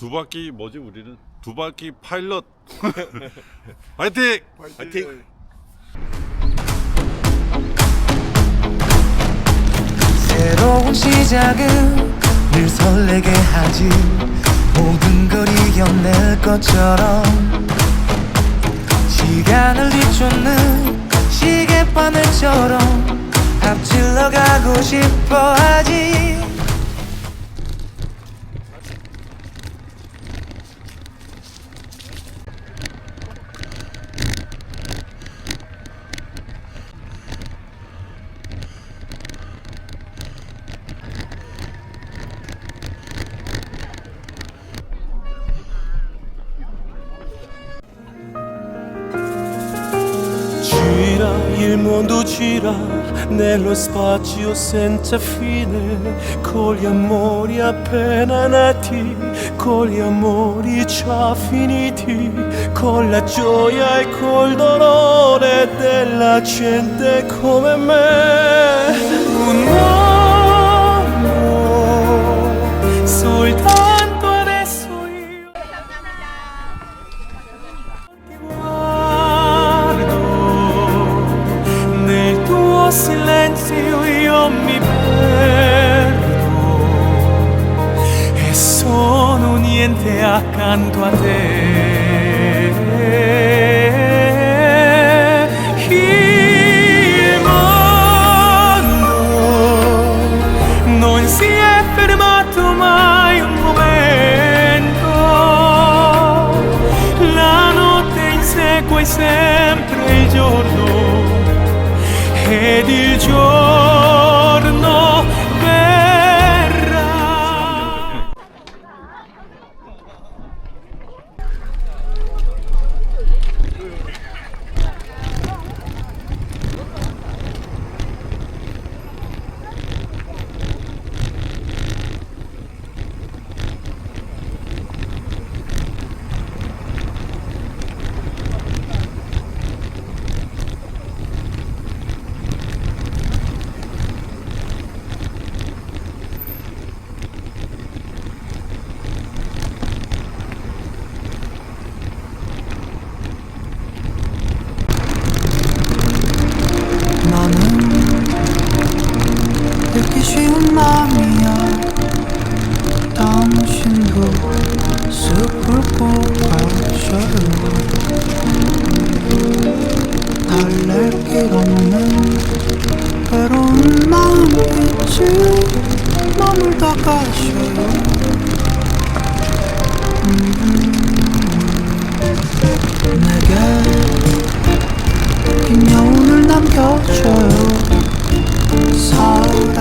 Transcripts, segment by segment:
두 바퀴 뭐지 우리는? 두 바퀴 파일럿. 파이팅! 파이팅! 새로운 시작은 늘 설레게 하지. 모든 걸 이겨낼 것처럼 시간을 뒤쫓는 시계바늘처럼 앞질러 가고 싶어 하지 il mondo gira nello spazio senza fine con gli amori appena nati con gli amori già finiti con la gioia e col dolore della gente come me. Un mi perdo e sono niente accanto a te. Non si è fermato mai un momento. La notte insegue sempre il giorno ed il giorno 숲을 뽑아줘요 달랠 길 없는 외로운 마음이지 머물다 가셔요 음, 내게 긴 여운을 남겨줘요 사랑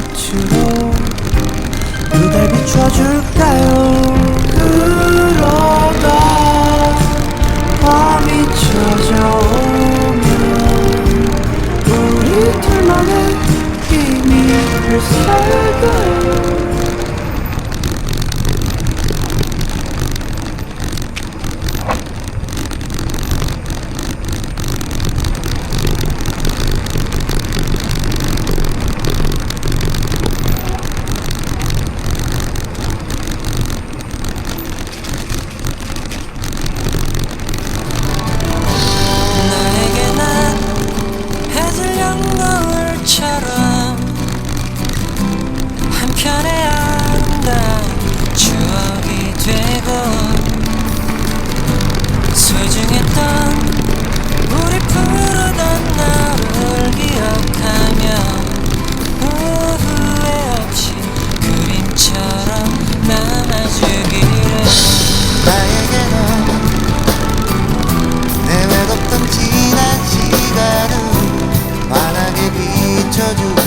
빛으로 그댈 비춰줄까요? 그러다 밤이 찾아오면 우리 둘만의 비밀을 살까요 tell you.